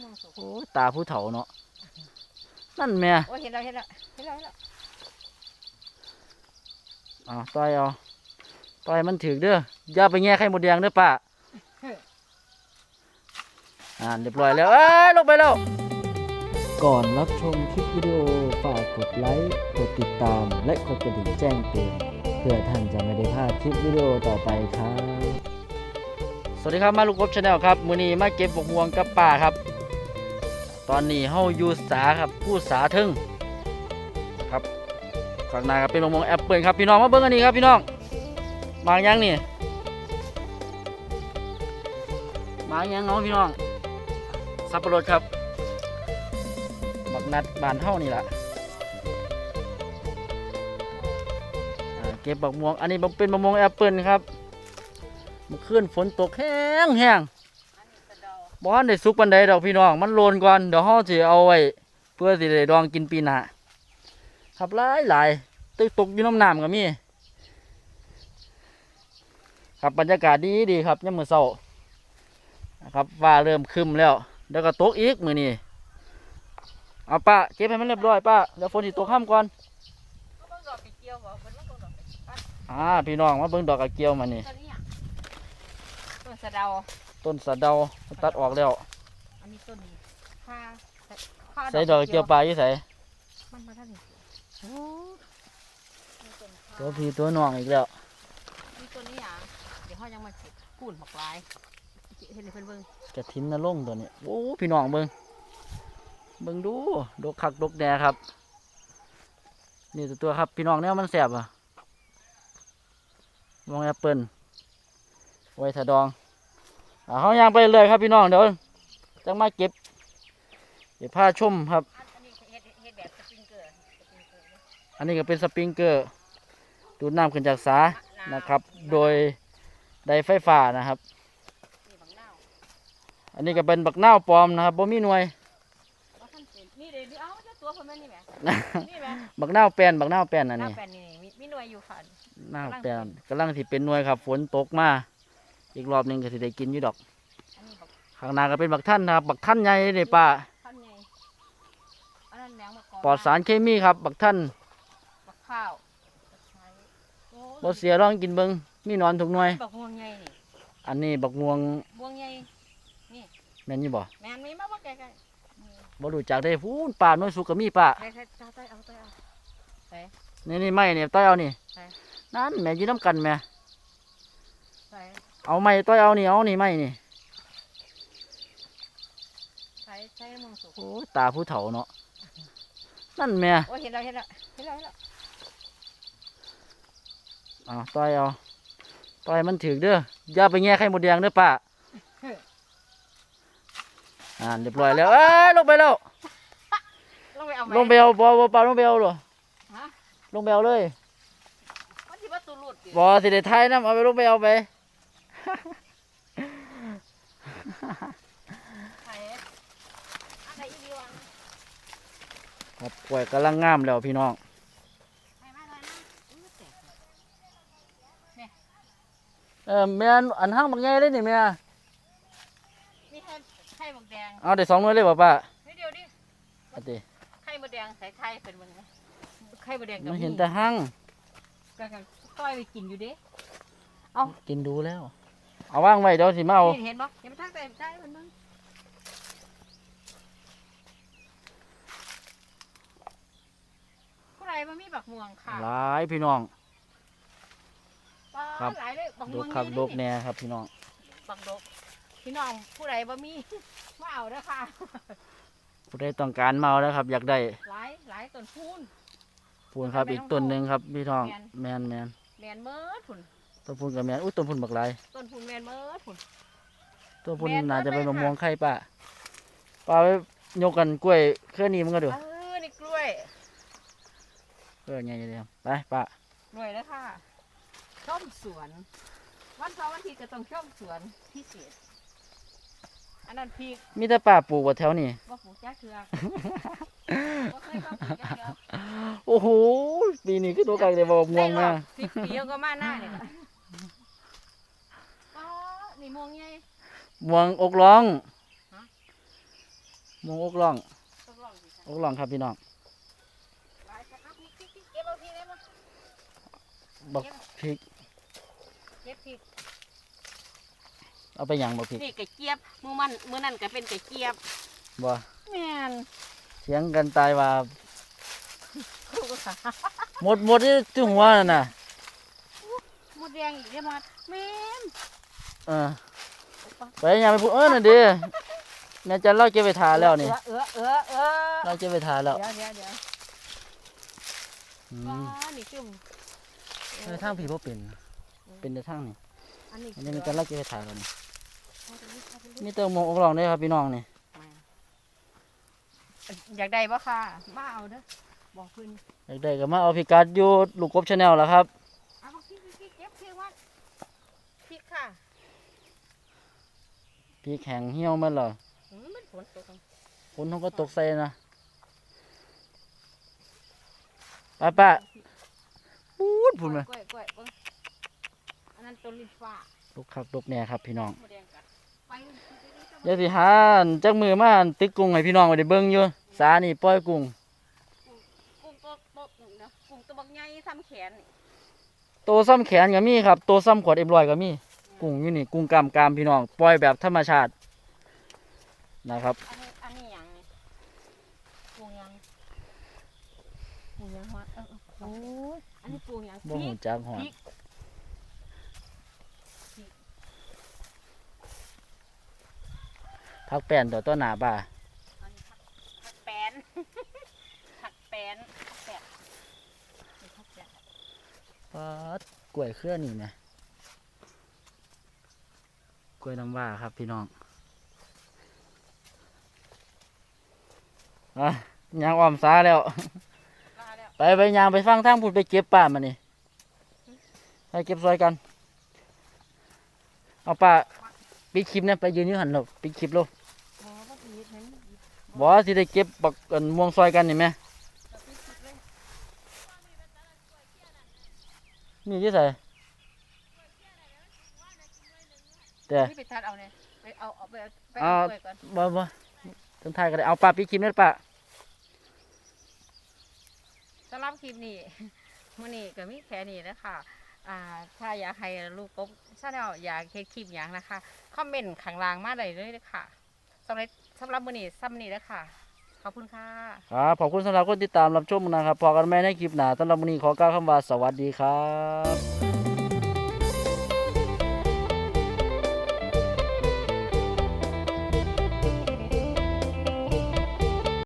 เมืองสุขโอ้ยตาผู้เฒ่าเนาะนั่นแม่โอ้ยเห็นแล้วเห็นแล้วเห็นแล้วเห็นแล้วเอาต่อยเอาต่อยมันถือเด้ออย่าไปแง่ไข่มดแดงเด้อป้าอ่าเรียบร้อยแล้วเอ้ยลงไปแล้วก่อนรับชมคลิปวิดีโอฝากกดไลค์กดติดตาม และกดกระดิ่งแจ้งเตือนเพื่อท่านจะไม่ได้พลาดคลิปวิดีโอต่อไปครับ สวัสดีครับมาลูกกบชาแนลครับ มือนี้มาเก็บบกม่วงกับป่าครับ ตอนนี้เฮาอยู่สาครับผู้สาทึ่งครับข้างหน้าครับเป็นมะม่วงแอปเปิลครับพี่น้องมาเบิ่งอันนี้ครับพี่น้องมางยังนี่มางยังเนาะพี่น้องสับปะรดครับบักนัดบานเฮานี่แหละเก็บบักม่วงอันนี้เป็นมะม่วงแอปเปิลครับเมื่อคืนฝนตกแห้งแห้ง บ่ทันได้สุกปันใดดอกพี่น้อง มันโลนก่อนเดี๋ยวเฮาสิเอาไว้เพื่อสิได้ดองกินปีหน้าครับหลายหลายตึกตกอยู่น้ำน้ำก็มีครับบรรยากาศดีดีครับยามมื้อเช้านะครับฟ้าเริ่มคึมแล้วเดี๋ยวก็ตกอีกมื้อนี้เอาป้าเก็บให้มันเรียบร้อยป้าเดี๋ยวฝนสิตกค่ำก่อนเขาเบิ่อนอ่าพี่น้องมาเบิ่งดอกกระเจียวมานี่ต้นนี้อะต้นสะเดา ต้นสะเดาตัดออกแล้วอันนี้ต้นนี้ค่าค่าใส่ดอกกระเจียวปลาอยู่ไสมันมาท่านนี่โอ้มีต้นข่าตัวพี่ตัวน้องอีกแล้วมีต้นนี้อะเดี๋ยวเขายังมาเก็บกูนหมกลายเห็นให้เพิ่นเบิ่งกระถินนรงค์ตัวนี้โอ้พี่น้องเบิงเบิงดูดกคักดกแดครับ นี่ตัวตัวครับพี่น้องเนี่ยมันแสบอะมองแอปเปิลไว้ถาดองอ่า เขายางไปเลยครับพี่น้องเดี๋ยวจะมาเก็บเดี๋ยวผ้าชมครับอันอันนี้เฮ็ดเฮ็ดแบบสปริงเกอร์สปริงเกอร์เนี่ยอันนี้ก็เป็นสปริงเกอร์ ดูดน้ำขึ้นจากสานะครับ โดยไดไฟฟ้านะครับนี่บางนาวอันนี้ก็เป็นบักนาวปลอมนะครับบ่มีหน่วยว่าท่านเป็นนี่เดี๋ยวนี้เอ้าเจ้าตัวคนแม่นี่แหมนี่แหมบักนาวแปลนบักนาวแปลนอันหน้านี้แปลนนี่มีมีหน่วยอยู่ค่ะหน้ากำลังแปลนกำลังที่เป็นหน่วยครับ ฝนตกมา อีกรอบหนึ่งก็สิได้กินอยู่ดอก อันนี้บอกข้างหน้าก็เป็นบักท่านนะครับบักท่านใหญ่นี่ป้าท่านไงอันนั้นแมงมะกอกปลอดสารเคมีครับ บักท่านบักข้าวตะไคร้โอ้บ่เสียลองกินเบิงมีหนอนทุกหน่วย บักม่วงใหญ่นี่อันนี้บักม่วงม่วงใหญ่แม่นอยู่บ่แมนมีมาบ่ใกล้ๆนี่บ่รู้จักได้พูนป้าหน่วยสุกก็มีป้าใครใครตาต้อยเอาต้อยเอาใส่นี่นี่ไม้นี่ต้อยเอานี่ใช่นั่นแม่อยืนน้ำกันแม่ใส่ เอาไม้ต้อยเอานี่เอานี่ไม้นี่ใส่ใส่น้ำมันสุกโอ้ยตาผู้เฒ่าเนาะนั่นแม่โอ้ยเห็นแล้วเห็นแล้วเห็นแล้วเห็นแล้วเอาต้อยเอาต้อยมันถือเด้ออย่าไปแง่ไข่มดแดงเด้อป้าอ่าเรียบร้อยแล้วเอ้ยลงไปแล้วลงไปเอาไหมลงไปเอาบอบปลาลงไปเอาหรอฮะลงไปเอาเลยมันสิว่าตูรูดติบอสิได้ท้ายน้ำเอาไปลงไปเอาไป ครับกล้วยกำลังงามแล้วพี่น้องใส่มาหน่อยนะอุ้ยแตกเลยเออแม่นอันห้างบางใหญ่เลยนี่แม่นี่ให้ไข่หมกแดงเอาได้สองหน่วยเลยบ่ป้านี่เดียวดิเอันนี้ไข่หมดแดงใส่ไข่เป็นมันไงไข่หมดแดงกับมันเห็นแต่ห้างก็กันต้อยไปกินอยู่เดิกินดูแล้ว เอาว่างไว้เดี๋ยวสิมาเอาเห็นบ่เห็นมันทั้งแต่ใจมันมึงผู้ใดมันมีบักม่วงค่ะหลายพี่น้องปลาครับ หลายเลยบักดม่วกงคักนี่ดกแน่ครับพี่น้อง บักดกพี่น้องผู้ใดบ่มีมาเอาเด้อค่ะ ผู้ใดต้องการมาเอาแล้วครับ อยากได้หลายหลายต้นพูนพูนครับอีกต้นหนึ่งครับพี่น้องแม่นแมนแมนแมนเมิดพุ่น ต้นพูนกับแมนอุ้ยต้นพูนบักหลายต้นพูนแมนเมิดพุ่นต้นพูนแม่นน่าจะเป็นเบิมะดเลยม่วงค่ะไข่ป้าป้าไปยกกันกล้วยเคลื่อนนี้มันก็ดูเออนี่กล้วยเออไงเดียวไปป้าหน่วยแล้วค่ะชมสวน วันเสาร์วันอาทิตย์ก็ต้องชมสวนพิเศษอันนั้นพีกมีแต่ป้าปลูกว่าแถวนี้ว่าปลูกจ้าเถือกบ่เคยว่าปลูกจ้าเถือกโอ้โหปีนี้คือตัวไก่เลยบอกม่วงได้มาหรอกสิบปีก็มาหน้าเนี่ยล่ะอ๋อ นี่ม่วงใหญ่ม่วงอกร้องฮะหมูอกล่องต้องลองสิค่ะอกล่องครับพี่น้องหลายค่ะเอาพริกพริกพริกเก็บเอาพริกได้มั้ยบักพริกเก็บพริกเอาไปหยังบักพริกนี่กระเจี๊ยบมื้อมันมื้อนั้นก็เป็นกระเจี๊ยบบ่แม่นเถียงกันตายว่าครูค่ะหมดหมดที่ที่หัวนั่นน่ะมดแดงอีกได้มาแม่นเออไปหยังไปพูดเออน่ะดิแม่จันเราเก็บไปทาแล้วนี่เออเออเออเราเก็บไปทาแล้วเดี๋ยวเดี๋ยวเดี๋ยวอืว้ามนี่จุ่มเออทางผีบ่เป็น เป็นแต่ทางนี่อันนี้อันนี้แม่จันเราเก็บไปทาแล้วนี่เอาไปเลยเอาไปเลยมีแต่หมูอกล่องเด้อครับพี่น้องนี่อยากได้บ่ค่ะมาเอาเด้อบอกเพิ่นอยากได้ก็มาเอาพิกัดอยู่ลูกกบชาแนลแล้วครับเอาบอกพี่พี่เก็บเพียงว่าพริกค่ะ พี่แข็งเหี่ยวมันเหรออืมมันฝนตกฝนเขาก็ตกใส่นะป้าป้าพูดพูดไหมกล้วยกล้วยเบิ่งอันนั้นต้นลิ้นฟ้าลูกคักลูกแหน่ครับพี่น้องมดแดงกัดไปเดี๋ยวสิหาอันจักมือมาอันตึกกุ้งให้พี่น้องไว้ได้เบิ่งอยู่สานี่ปล่อยกุ้งกุ้งตัวตัวเนาะกุ้งตัวบักใหญ่ซ้ำแขนนี่โตซ้ำแขนก็มีครับโตซ้ำขวดเอ็มลอยก็มี กุ้งอยู่นี่กุ้งกามกามพี่น้องปล่อยแบบธรรมชาตินะครับ อันนี้อันนี้หยังนี่ปูหยังปูหยังฮอดเออเออโอ้ยอันนี้ปูหยังบ่พริหูกจักหอดพริกพักแป้นตัวต้นหนาบ่าอันนี้ผักผักแป้น ผักแป้นผักแป้นนี่ผักแป้นปัดกล้วยเครือนี่นะ กล้วยน้ำว้าครับพี่น้องอะยางอ้อมสาแล้วลาแล้ว ไปไปยางไปฟังทางพูดไปเก็บป่ามานี่ไปเก็บซอยกัน เอาป่าปิดคลิปเนี่ยไปยืนอยู่หันหลบปิดคลิปโลกอ๋อบ่ผิดนั้นบอกว่าสิได้เก็บบักอันม่วงซอยกันนี่ไหมเราปิดคลิปเลยมีที่ใส่ แต่นี่ไปตัดเอาเนี่ยไปเอาเอาไปไปเอาเอากล้วยก่อนบ่บ่ต้องถ่ายกันเลยเอาป่าปิดคลิปเนี่ยป่าสำหรับคลิปนี้มื้อนี้ก็มีแค่นี้นะคะอ่าถ้าอยากให้ลูกกบชาแนลอยากเฮ็ดคลิปหยังนะคะ คอมเมนต์ข้างล่างมาได้เลยนะคะสำหรับสำหรับมื้อนี้ซ้ำนี้นะคะขอบคุณค่ะ ครับขอบคุณสำหรับคนติดตามรับชมนะครับ พอกันไหมในคลิปหน้าสำหรับวันนี้ขอกล่าวคำว่าสวัสดีครับ